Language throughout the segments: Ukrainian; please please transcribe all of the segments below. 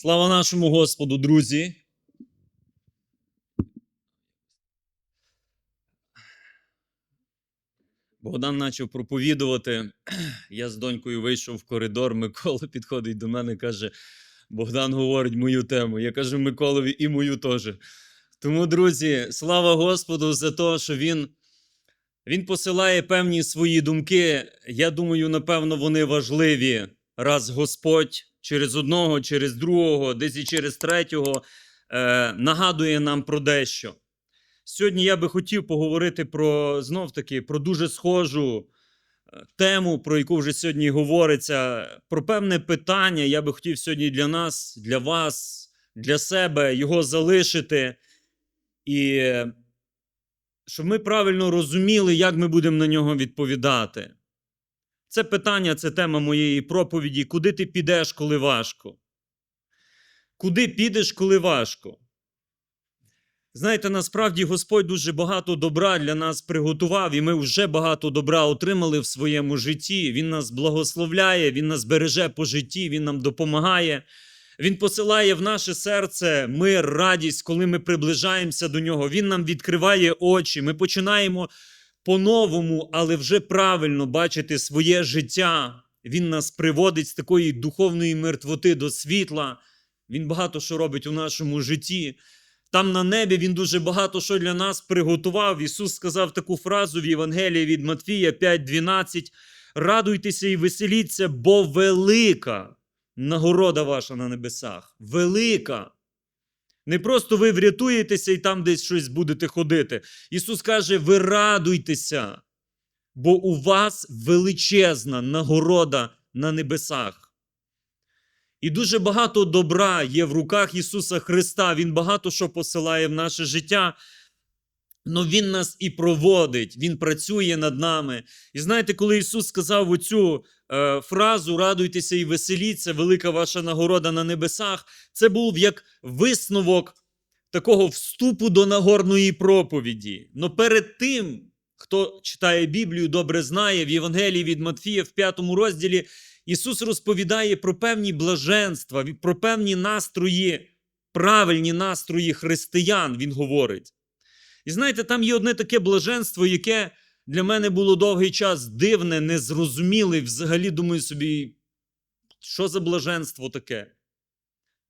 Слава нашому Господу, друзі. Богдан почав проповідувати. Я з донькою вийшов в коридор. Микола підходить до мене і каже: Богдан говорить мою тему. Я кажу Миколові і мою теж. Тому, друзі, слава Господу за те, що він, він посилає певні свої думки. Я думаю, напевно, вони важливі. Раз Господь через одного, через другого, десь і через третього е, нагадує нам про дещо. Сьогодні я би хотів поговорити про знов таки про дуже схожу е, тему, про яку вже сьогодні говориться, про певне питання. Я би хотів сьогодні для нас, для вас, для себе його залишити. І е, щоб ми правильно розуміли, як ми будемо на нього відповідати. Це питання, це тема моєї проповіді. Куди ти підеш, коли важко? Куди підеш, коли важко? Знаєте, насправді Господь дуже багато добра для нас приготував, і ми вже багато добра отримали в своєму житті. Він нас благословляє, Він нас береже по житті, Він нам допомагає. Він посилає в наше серце мир, радість, коли ми приближаємося до нього. Він нам відкриває очі. Ми починаємо по-новому, але вже правильно бачити своє життя. Він нас приводить з такої духовної мертвоти до світла. Він багато що робить у нашому житті. Там на небі він дуже багато що для нас приготував. Ісус сказав таку фразу в Євангелії від Матфія 5:12. Радуйтеся і веселіться, бо велика нагорода ваша на небесах. Велика. Не просто ви врятуєтеся і там десь щось будете ходити. Ісус каже: ви радуйтеся, бо у вас величезна нагорода на небесах. І дуже багато добра є в руках Ісуса Христа. Він багато що посилає в наше життя. Но Він нас і проводить, Він працює над нами. І знаєте, коли Ісус сказав оцю фразу Радуйтеся і веселіться, велика ваша нагорода на небесах, це був як висновок такого вступу до нагорної проповіді. Но перед тим, хто читає Біблію, добре знає, в Євангелії від Матфія в п'ятому розділі Ісус розповідає про певні блаженства, про певні настрої, правильні настрої християн, Він говорить. І знаєте, там є одне таке блаженство, яке для мене було довгий час дивне, незрозуміле. Взагалі думаю собі, що за блаженство таке?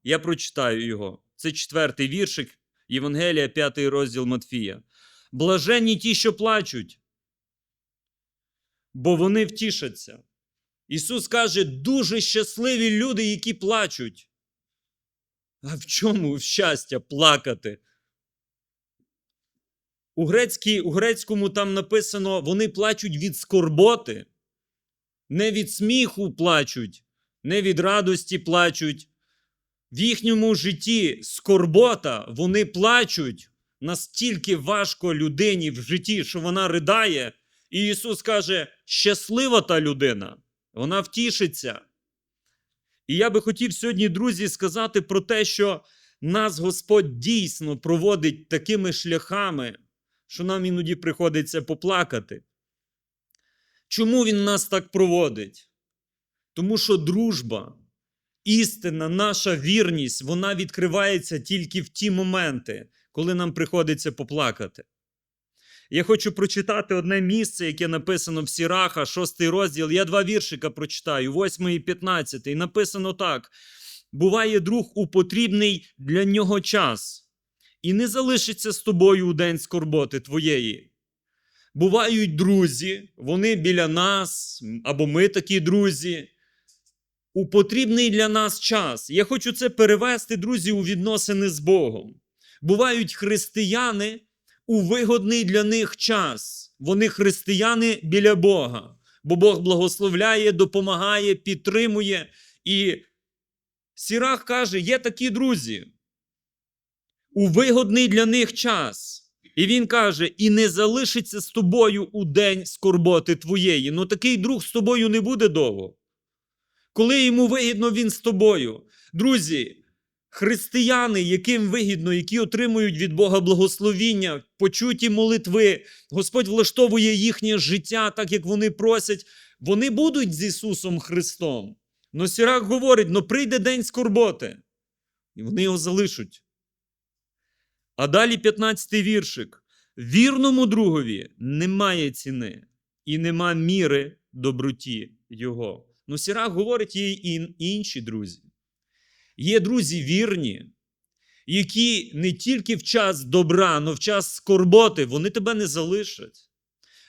Я прочитаю його. Це четвертий віршик Євангелія, п'ятий розділ Матфія. Блаженні ті, що плачуть, бо вони втішаться. Ісус каже, дуже щасливі люди, які плачуть. А в чому щастя плакати? У, грецькій, у грецькому там написано, вони плачуть від скорботи, не від сміху плачуть, не від радості плачуть. В їхньому житті скорбота, вони плачуть настільки важко людині в житті, що вона ридає. І Ісус каже: щаслива та людина, вона втішиться. І я би хотів сьогодні, друзі, сказати про те, що нас Господь дійсно проводить такими шляхами що нам іноді приходиться поплакати. Чому він нас так проводить? Тому що дружба, істина, наша вірність, вона відкривається тільки в ті моменти, коли нам приходиться поплакати. Я хочу прочитати одне місце, яке написано в Сіраха, шостий розділ. Я два віршика прочитаю, 8 і 15. І написано так: буває друг у потрібний для нього час і не залишиться з тобою у день скорботи твоєї. Бувають друзі, вони біля нас, або ми такі друзі, у потрібний для нас час. Я хочу це перевести, друзі, у відносини з Богом. Бувають християни у вигодний для них час. Вони християни біля Бога, бо Бог благословляє, допомагає, підтримує. І Сірах каже: є такі друзі у вигодний для них час. І він каже: і не залишиться з тобою у день скорботи твоєї. Ну такий друг з тобою не буде довго. Коли йому вигідно, він з тобою. Друзі, християни, яким вигідно, які отримують від Бога благословіння, почуті молитви, Господь влаштовує їхнє життя, так як вони просять, вони будуть з Ісусом Христом. Но Сірак говорить: ну прийде день скорботи. І вони його залишать. А далі 15-й віршик. Вірному другові немає ціни і нема міри доброті його. Ну, Сірах говорить, є і інші друзі. Є друзі вірні, які не тільки в час добра, але в час скорботи вони тебе не залишать.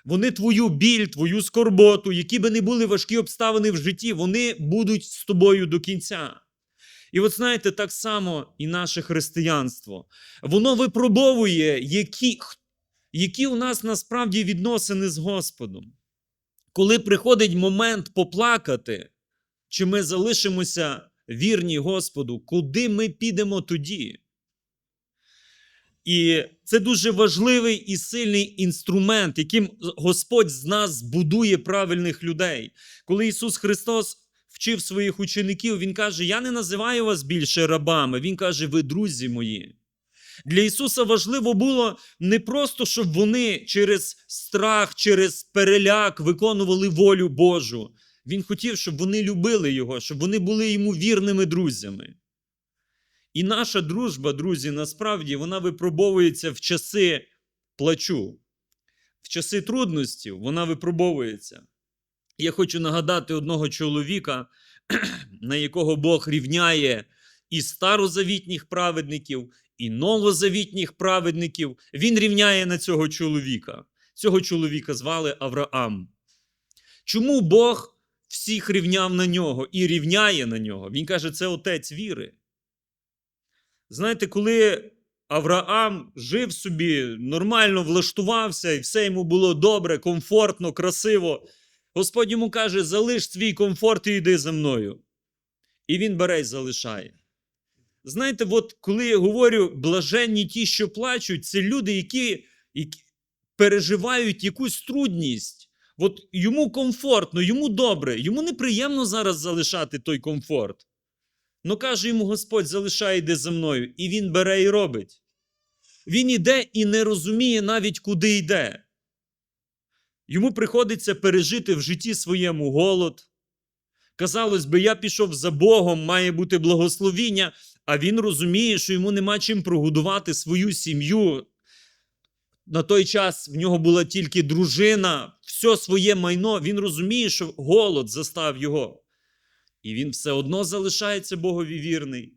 Вони твою біль, твою скорботу, які би не були важкі обставини в житті, вони будуть з тобою до кінця. І от знаєте, так само і наше християнство. Воно випробовує, які, які у нас насправді відносини з Господом. Коли приходить момент поплакати, чи ми залишимося вірні Господу, куди ми підемо тоді? І це дуже важливий і сильний інструмент, яким Господь з нас збудує правильних людей. Коли Ісус Христос вчив своїх учеників, Він каже: Я не називаю вас більше рабами. Він каже, ви друзі мої. Для Ісуса важливо було не просто, щоб вони через страх, через переляк виконували волю Божу. Він хотів, щоб вони любили Його, щоб вони були йому вірними друзями. І наша дружба, друзі, насправді вона випробовується в часи плачу, в часи трудностів вона випробовується. Я хочу нагадати одного чоловіка, на якого Бог рівняє і старозавітніх праведників, і новозавітніх праведників. Він рівняє на цього чоловіка. Цього чоловіка звали Авраам. Чому Бог всіх рівняв на нього і рівняє на нього? Він каже, це отець віри. Знаєте, коли Авраам жив собі, нормально влаштувався, і все йому було добре, комфортно, красиво, Господь йому каже: залиш свій комфорт і йди за мною. І він бере й залишає. Знаєте, от коли я говорю блаженні ті, що плачуть, це люди, які, які переживають якусь трудність. От йому комфортно, йому добре, йому неприємно зараз залишати той комфорт. Ну каже йому Господь, залишай, йди за мною. І він бере і робить. Він іде і не розуміє навіть, куди йде. Йому приходиться пережити в житті своєму голод. Казалось би, я пішов за Богом, має бути благословіння, а він розуміє, що йому нема чим прогодувати свою сім'ю. На той час в нього була тільки дружина, все своє майно. Він розуміє, що голод застав його. І він все одно залишається Богові вірний.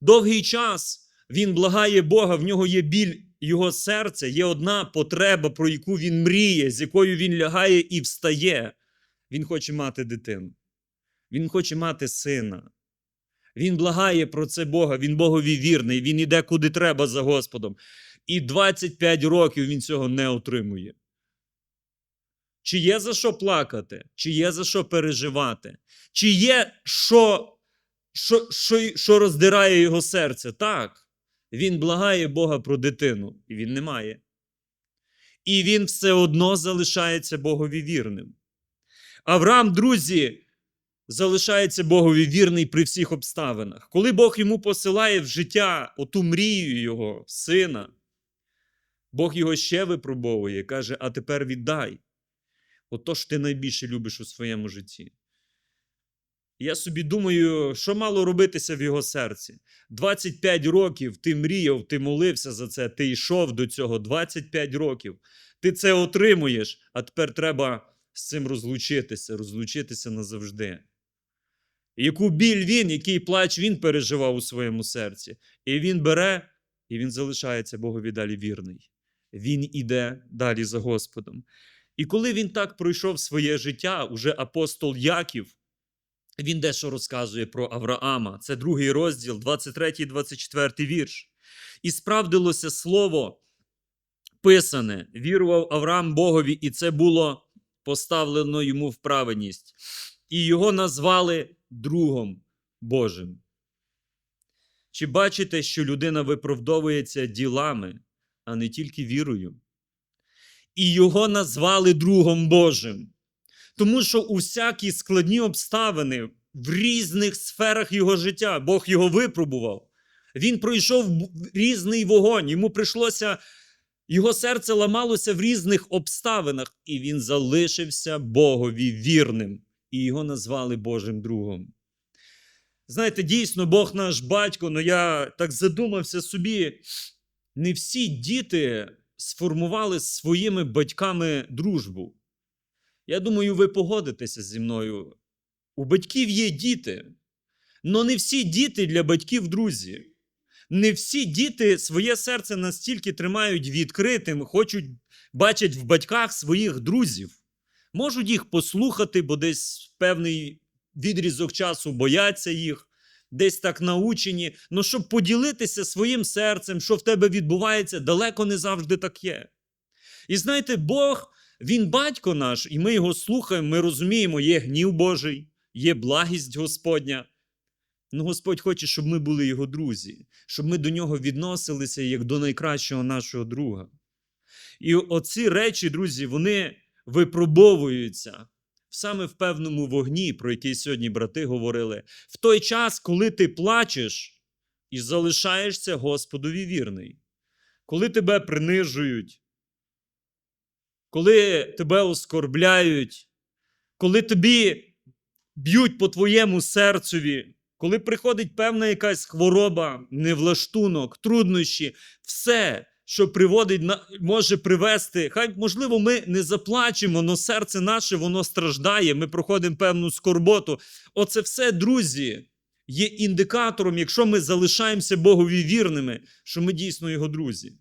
Довгий час він благає Бога, в нього є біль його серця, є одна потреба, про яку він мріє, з якою він лягає і встає. Він хоче мати дитину. Він хоче мати сина. Він благає про це Бога, він Богові вірний, він іде куди треба за Господом. І 25 років він цього не отримує. Чи є за що плакати, чи є за що переживати, чи є що, що, що, що роздирає його серце? Так, він благає Бога про дитину, і він не має. І він все одно залишається Богові вірним. Авраам, друзі, залишається Богові вірний при всіх обставинах. Коли Бог йому посилає в життя оту мрію його, сина, Бог його ще випробовує, каже: а тепер віддай. Ото ж ти найбільше любиш у своєму житті. Я собі думаю, що мало робитися в його серці. 25 років ти мріяв, ти молився за це, ти йшов до цього 25 років. Ти це отримуєш, а тепер треба з цим розлучитися, розлучитися назавжди. Яку біль він, який плач він переживав у своєму серці. І він бере, і він залишається Богові далі вірний. Він іде далі за Господом. І коли він так пройшов своє життя, уже апостол Яків, він дещо розказує про Авраама. Це другий розділ, 23, 24 вірш. І справдилося слово писане: вірував Авраам Богові, і це було поставлено йому в праведність. І його назвали другом Божим. Чи бачите, що людина виправдовується ділами, а не тільки вірою? І його назвали другом Божим. Тому що у всякі складні обставини в різних сферах його життя Бог його випробував. Він пройшов різний вогонь, йому прийшлося, його серце ламалося в різних обставинах, і він залишився Богові вірним, і його назвали Божим другом. Знаєте, дійсно, Бог наш батько, але я так задумався собі, не всі діти сформували своїми батьками дружбу. Я думаю, ви погодитеся зі мною. У батьків є діти, але не всі діти для батьків друзі. Не всі діти своє серце настільки тримають відкритим, хочуть бачать в батьках своїх друзів. Можуть їх послухати, бо десь певний відрізок часу бояться їх, десь так научені. Ну, щоб поділитися своїм серцем, що в тебе відбувається, далеко не завжди так є. І знаєте, Бог, Він батько наш, і ми його слухаємо, ми розуміємо, є гнів Божий, є благість Господня. Ну, Господь хоче, щоб ми були його друзі, щоб ми до нього відносилися як до найкращого нашого друга. І оці речі, друзі, вони випробовуються саме в певному вогні, про який сьогодні брати говорили, в той час, коли ти плачеш і залишаєшся Господові вірний, коли тебе принижують, коли тебе оскорбляють, коли тобі б'ють по твоєму серцеві, коли приходить певна якась хвороба, невлаштунок, труднощі, все, що приводить, може привести. Хай, можливо, ми не заплачемо, але серце наше воно страждає, ми проходимо певну скорботу. Оце все, друзі, є індикатором, якщо ми залишаємося Богові вірними, що ми дійсно його друзі.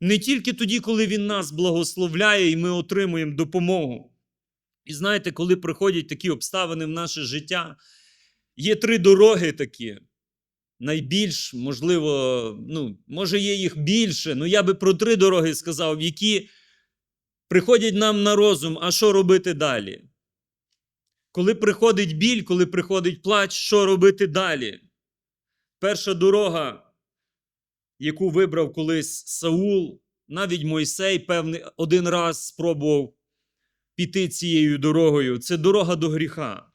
Не тільки тоді, коли Він нас благословляє і ми отримуємо допомогу. І знаєте, коли приходять такі обставини в наше життя, є три дороги такі. Найбільш, можливо, ну, може, є їх більше, але я би про три дороги сказав, які приходять нам на розум, а що робити далі? Коли приходить біль, коли приходить плач, що робити далі? Перша дорога, яку вибрав колись Саул, навіть Мойсей, певний, один раз спробував піти цією дорогою, це дорога до гріха.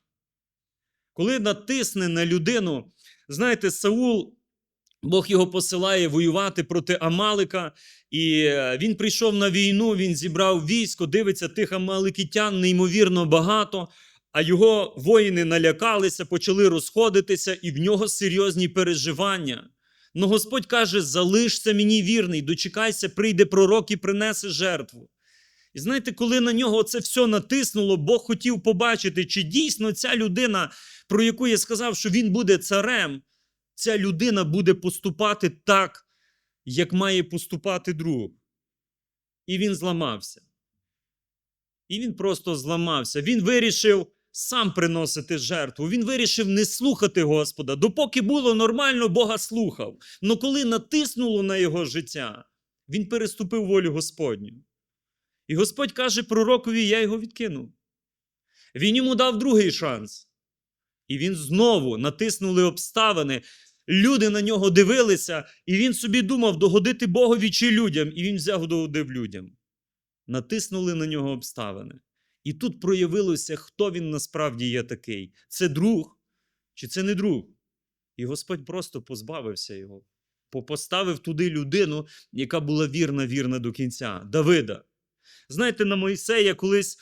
Коли натисне на людину, знаєте, Саул, Бог його посилає воювати проти Амалика, і е, він прийшов на війну, він зібрав військо, дивиться, тих амаликитян неймовірно багато, а його воїни налякалися, почали розходитися, і в нього серйозні переживання. Но Господь каже: залишся мені вірний, дочекайся, прийде пророк і принесе жертву. І знаєте, коли на нього це все натиснуло, Бог хотів побачити, чи дійсно ця людина, про яку я сказав, що він буде царем, ця людина буде поступати так, як має поступати друг. І він зламався. І він просто зламався. Він вирішив сам приносити жертву. Він вирішив не слухати Господа. Допоки було нормально, Бога слухав. Но коли натиснуло на його життя, він переступив волю Господню. І Господь каже пророкові: я його відкинув. Він йому дав другий шанс. І він знову натиснули обставини. Люди на нього дивилися, і він собі думав, догодити Богові чи людям, і він взяв догодив людям. Натиснули на нього обставини. І тут проявилося, хто він насправді є такий: це друг чи це не друг. І Господь просто позбавився його, поставив туди людину, яка була вірна, вірна до кінця Давида. Знаєте, на Моїсея колись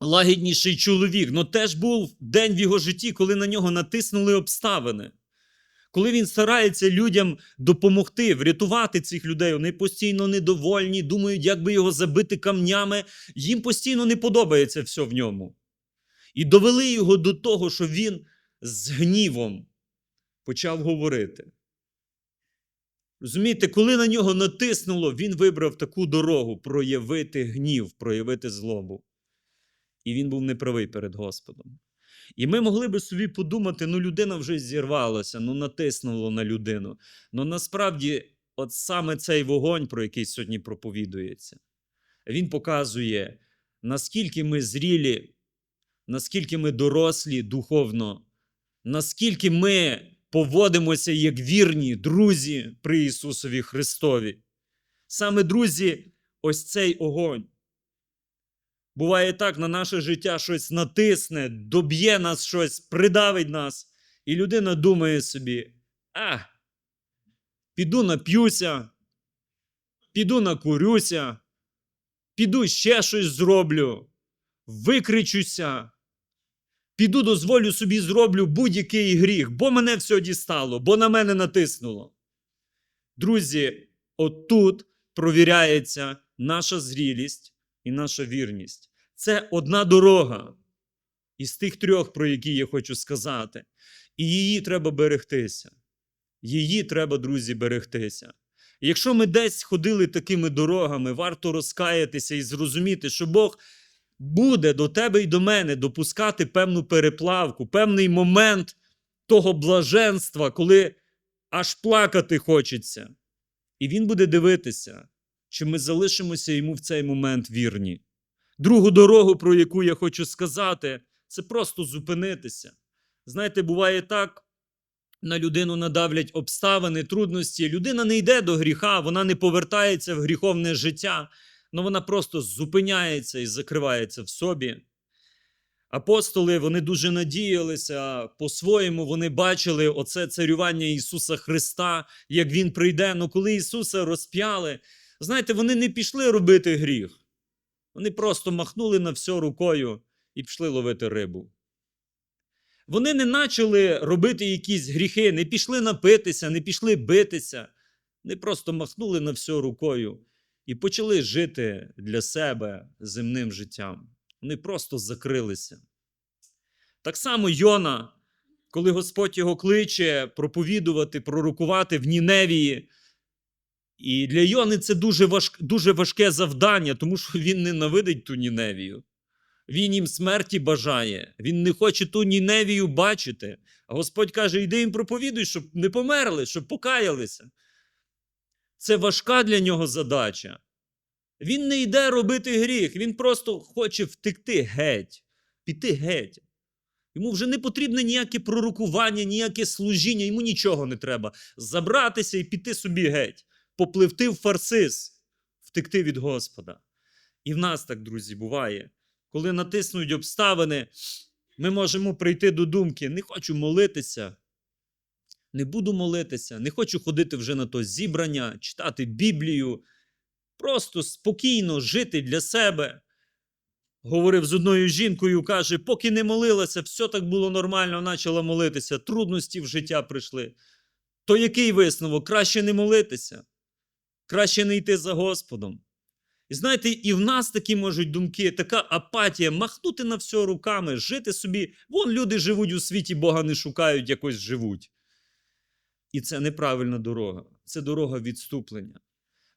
найлагідніший чоловік, але теж був день в його житті, коли на нього натиснули обставини. Коли він старається людям допомогти, врятувати цих людей, вони постійно недовольні, думають, як би його забити камнями, їм постійно не подобається все в ньому. І довели його до того, що він з гнівом почав говорити. Розумієте, коли на нього натиснуло, він вибрав таку дорогу проявити гнів, проявити злобу. І він був неправий перед Господом. І ми могли би собі подумати, ну людина вже зірвалася, ну натиснуло на людину. Ну насправді, от саме цей вогонь, про який сьогодні проповідується, він показує, наскільки ми зрілі, наскільки ми дорослі духовно, наскільки ми поводимося як вірні друзі при Ісусові Христові. Саме друзі, ось цей огонь. Буває так, на наше життя щось натисне, доб'є нас щось, придавить нас. І людина думає собі: а, піду нап'юся, піду накурюся, піду ще щось зроблю, викричуся. піду дозволю собі зроблю будь-який гріх, бо мене все дістало, бо на мене натиснуло. Друзі, отут провіряється наша зрілість і наша вірність. Це одна дорога із тих трьох, про які я хочу сказати. І її треба берегтися. Її треба, друзі, берегтися. Якщо ми десь ходили такими дорогами, варто розкаятися і зрозуміти, що Бог буде до тебе і до мене допускати певну переплавку, певний момент того блаженства, коли аж плакати хочеться. І Він буде дивитися, чи ми залишимося йому в цей момент вірні. Другу дорогу, про яку я хочу сказати, це просто зупинитися. Знаєте, буває так, на людину надавлять обставини, трудності. Людина не йде до гріха, вона не повертається в гріховне життя, але вона просто зупиняється і закривається в собі. Апостоли вони дуже надіялися по-своєму, вони бачили оце царювання Ісуса Христа, як Він прийде. Ну коли Ісуса розп'яли, знаєте, вони не пішли робити гріх. Вони просто махнули на все рукою і пішли ловити рибу. Вони не почали робити якісь гріхи, не пішли напитися, не пішли битися. Вони просто махнули на все рукою і почали жити для себе земним життям. Вони просто закрилися. Так само Йона, коли Господь його кличе проповідувати, пророкувати в Ніневії. І для Йони це дуже, важк, дуже важке завдання, тому що він ненавидить ту Ніневію. Він їм смерті бажає, він не хоче ту Ніневію бачити. А Господь каже: йди їм проповідуй, щоб не померли, щоб покаялися. Це важка для нього задача. Він не йде робити гріх, він просто хоче втекти геть, піти геть. Йому вже не потрібне ніяке пророкування, ніяке служіння, йому нічого не треба. Забратися і піти собі геть, попливти в фарсис, втекти від Господа. І в нас так, друзі, буває. Коли натиснуть обставини, ми можемо прийти до думки: не хочу молитися, не буду молитися, не хочу ходити вже на то зібрання, читати Біблію, просто спокійно жити для себе. Говорив з одною жінкою, каже, поки не молилася, все так було нормально, почала молитися, трудності в життя прийшли. То який висновок? Краще не молитися, краще не йти за Господом. І знаєте, і в нас такі можуть думки, така апатія, махнути на все руками, жити собі. Вон люди живуть у світі, Бога не шукають, якось живуть. І це неправильна дорога, це дорога відступлення.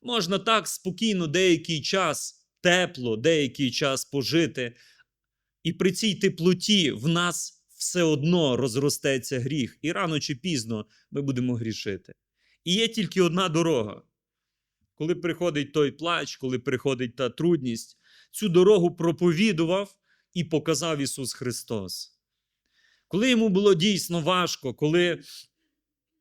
Можна так спокійно деякий час, тепло, деякий час пожити, і при цій теплоті в нас все одно розростеться гріх, і рано чи пізно ми будемо грішити. І є тільки одна дорога. Коли приходить той плач, коли приходить та трудність, цю дорогу проповідував і показав Ісус Христос. Коли йому було дійсно важко, коли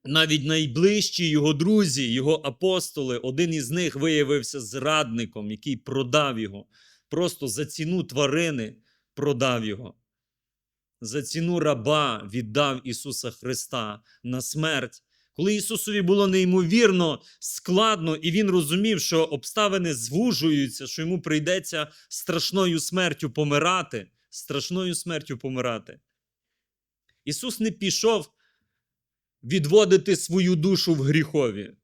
навіть найближчі його друзі, його апостоли, один із них виявився зрадником, який продав його, просто за ціну тварини продав його. За ціну раба віддав Ісуса Христа на смерть. Коли Ісусові було неймовірно складно, і Він розумів, що обставини звужуються, що йому прийдеться страшною смертю помирати, страшною смертю помирати. Ісус не пішов відводити свою душу в гріхові.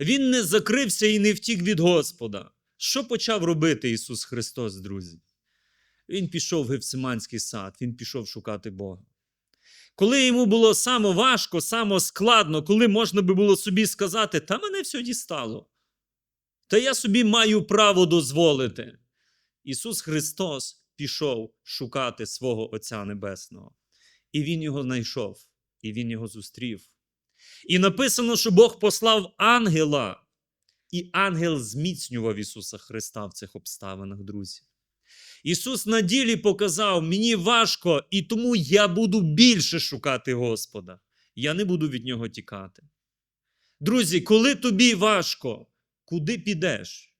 Він не закрився і не втік від Господа. Що почав робити Ісус Христос, друзі? Він пішов в Гефсиманський сад, Він пішов шукати Бога. Коли йому було само важко, само складно, коли можна би було собі сказати, та мене все дістало, та я собі маю право дозволити. Ісус Христос пішов шукати свого Отця Небесного. І Він його знайшов, і Він його зустрів. І написано, що Бог послав ангела, і ангел зміцнював Ісуса Христа в цих обставинах, друзі. Ісус на ділі показав, мені важко, і тому я буду більше шукати Господа. Я не буду від Нього тікати. Друзі, коли тобі важко, куди підеш?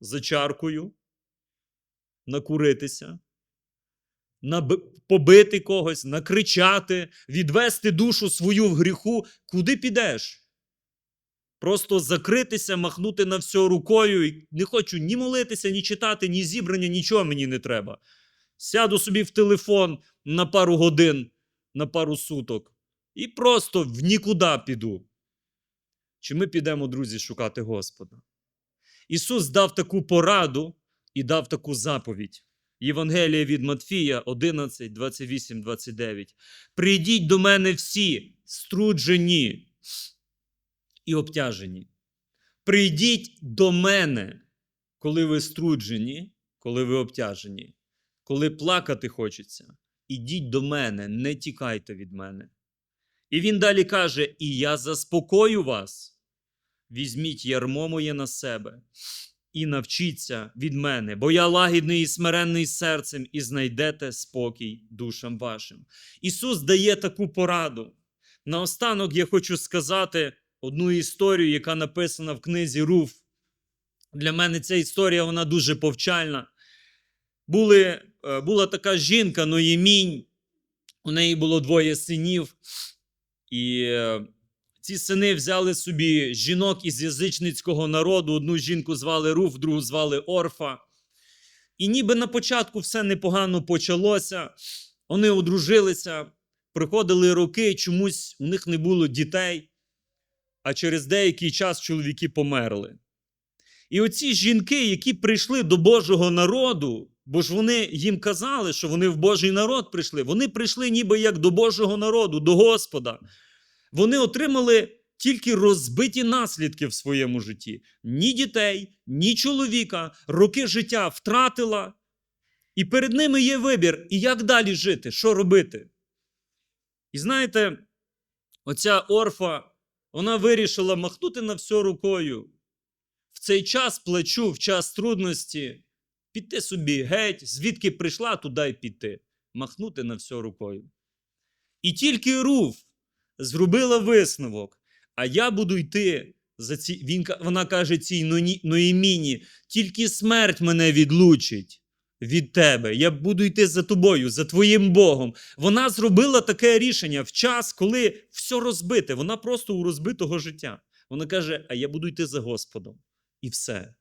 За чаркою? Накуритися? Побити когось, накричати, відвести душу свою в гріху, куди підеш? Просто закритися, махнути на все рукою. і Не хочу ні молитися, ні читати, ні зібрання, нічого мені не треба. Сяду собі в телефон на пару годин, на пару суток і просто в нікуди піду. Чи ми підемо, друзі, шукати Господа? Ісус дав таку пораду і дав таку заповідь. Євангелія від Матфія 11, 28, 29. Прийдіть до мене всі, струджені і обтяжені. Прийдіть до мене, коли ви струджені, коли ви обтяжені, коли плакати хочеться. Ідіть до мене, не тікайте від мене. І він далі каже: І я заспокою вас. Візьміть ярмо моє на себе і навчіться від мене, бо я лагідний і смиренний серцем, і знайдете спокій душам вашим. Ісус дає таку пораду. Наостанок я хочу сказати одну історію, яка написана в книзі Руф. Для мене ця історія вона дуже повчальна. Були, е, була така жінка Ноємінь, у неї було двоє синів, і е, ці сини взяли собі жінок із язичницького народу. Одну жінку звали Руф, другу звали Орфа. І ніби на початку все непогано почалося. Вони одружилися, приходили роки, чомусь у них не було дітей, а через деякий час чоловіки померли. І оці жінки, які прийшли до Божого народу, бо ж вони їм казали, що вони в Божий народ прийшли, вони прийшли ніби як до Божого народу, до Господа. Вони отримали тільки розбиті наслідки в своєму житті. Ні дітей, ні чоловіка, роки життя втратила. І перед ними є вибір, і як далі жити, що робити. І знаєте, оця орфа, вона вирішила махнути на все рукою. В цей час плачу, в час трудності, піти собі геть, звідки прийшла, туди й піти, махнути на все рукою. І тільки Руф зробила висновок, а я буду йти за ці. Він, вона каже цій Ноєміні, тільки смерть мене відлучить від тебе. Я буду йти за тобою, за твоїм Богом. Вона зробила таке рішення в час, коли все розбите. Вона просто у розбитого життя. Вона каже: А я буду йти за Господом. І все.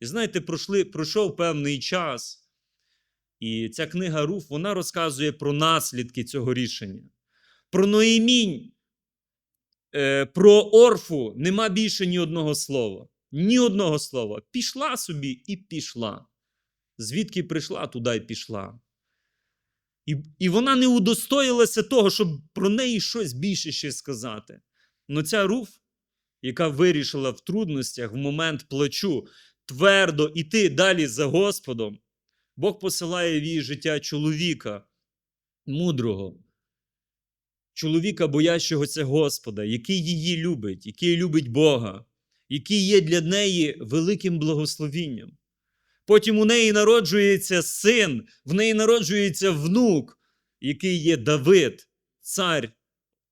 І знаєте, пройшли, пройшов певний час, і ця книга Руф вона розказує про наслідки цього рішення. Про Ноємінь, е, про Орфу нема більше ні одного слова. Ні одного слова. Пішла собі і пішла. Звідки прийшла, туди й пішла. І, і вона не удостоїлася того, щоб про неї щось більше ще сказати. Но ця Руф, яка вирішила в трудностях в момент плачу твердо іти далі за Господом, Бог посилає в її життя чоловіка, мудрого, чоловіка, боящогося Господа, який її любить, який любить Бога, який є для неї великим благословінням. Потім у неї народжується син, в неї народжується внук, який є Давид, цар,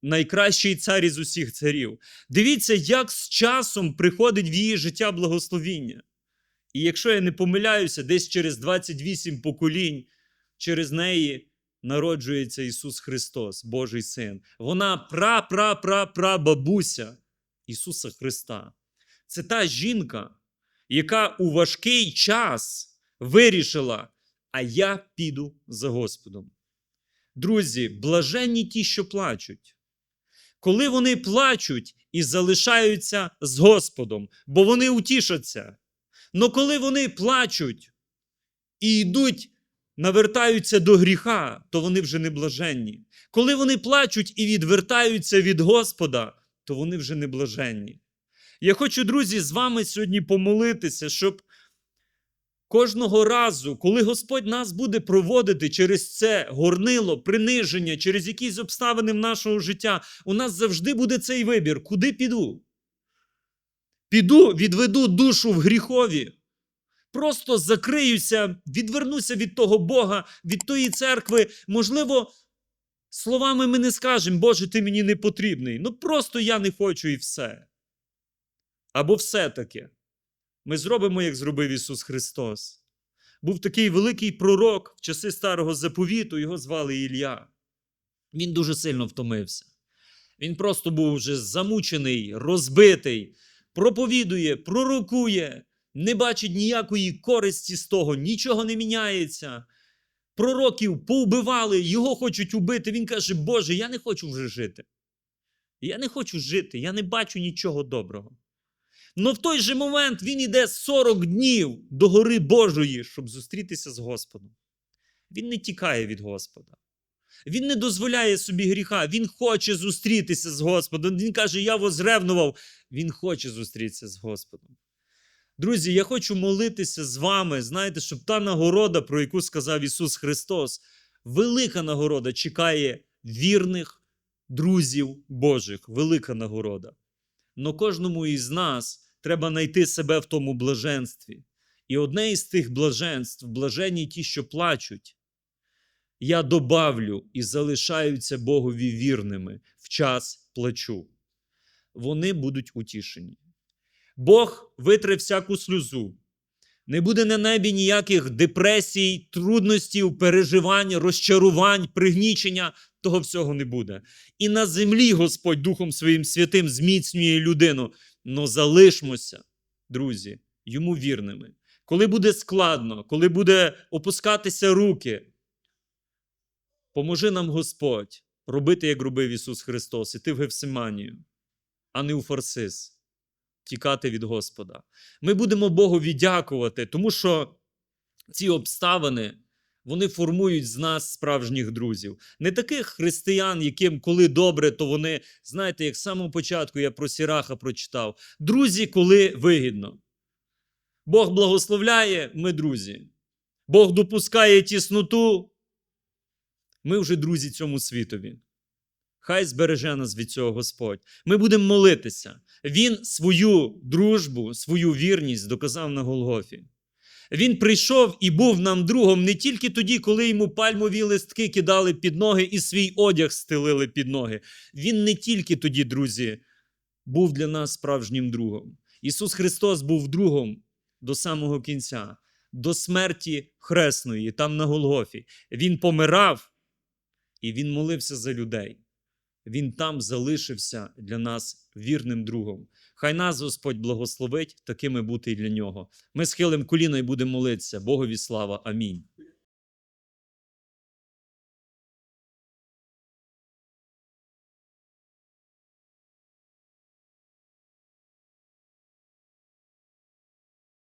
найкращий цар із усіх царів. Дивіться, як з часом приходить в її життя благословіння. І якщо я не помиляюся, десь через 28 поколінь через неї народжується Ісус Христос, Божий Син. Вона пра-пра-пра-пра-бабуся Ісуса Христа. Це та жінка, яка у важкий час вирішила, а я піду за Господом. Друзі, блаженні ті, що плачуть. Коли вони плачуть і залишаються з Господом, бо вони утішаться. Но коли вони плачуть і йдуть, навертаються до гріха, то вони вже не блаженні. Коли вони плачуть і відвертаються від Господа, то вони вже не блаженні. Я хочу, друзі, з вами сьогодні помолитися, щоб кожного разу, коли Господь нас буде проводити через це горнило, приниження, через якісь обставини в нашого життя, у нас завжди буде цей вибір, куди піду. Піду, відведу душу в гріхові. Просто закриюся, відвернуся від того Бога, від тої церкви. Можливо, словами ми не скажемо, Боже, ти мені не потрібний. Ну просто я не хочу і все. Або все-таки ми зробимо, як зробив Ісус Христос. Був такий великий пророк в часи старого заповіту, його звали Ілля. Він дуже сильно втомився. Він просто був вже замучений, розбитий, проповідує, пророкує, не бачить ніякої користі з того, нічого не міняється. пророків поубивали, його хочуть убити. Він каже: Боже, я не хочу вже жити. Я не хочу жити, я не бачу нічого доброго. Но в той же момент він іде 40 днів до гори Божої, щоб зустрітися з Господом. Він не тікає від Господа. Він не дозволяє собі гріха, він хоче зустрітися з Господом. Він каже: Я возревнував. Він хоче зустрітися з Господом. Друзі, я хочу молитися з вами, знаєте, щоб та нагорода, про яку сказав Ісус Христос, велика нагорода чекає вірних друзів Божих, велика нагорода. Но кожному із нас треба знайти себе в тому блаженстві. І одне із тих блаженств блаженні ті, що плачуть. Я добавлю і залишаються Богові вірними в час плачу. Вони будуть утішені. Бог витре всяку сльозу. Не буде на небі ніяких депресій, трудностей, переживань, розчарувань, пригнічення. Того всього не буде. І на землі Господь Духом Своїм Святим зміцнює людину. Но залишмося, друзі, йому вірними. Коли буде складно, коли буде опускатися руки, поможи нам Господь робити, як робив Ісус Христос, іти в Гефсиманію, а не у Фарсис тікати від Господа. Ми будемо Богові дякувати, тому що ці обставини вони формують з нас справжніх друзів. Не таких християн, яким коли добре, то вони, знаєте, як з самого початку я про Сіраха прочитав. Друзі, коли вигідно. Бог благословляє, ми друзі. Бог допускає тісноту. Ми вже друзі цьому світові. Хай збереже нас від цього Господь. Ми будемо молитися. Він свою дружбу, свою вірність доказав на Голгофі. Він прийшов і був нам другом не тільки тоді, коли йому пальмові листки кидали під ноги і свій одяг стелили під ноги. Він не тільки тоді, друзі, був для нас справжнім другом. Ісус Христос був другом до самого кінця, до смерті хресної, там на Голгофі. Він помирав і Він молився за людей. Він там залишився для нас вірним другом. Хай нас Господь благословить такими бути і для нього. Ми схилимо коліно і будемо молитися. Богові слава. Амінь.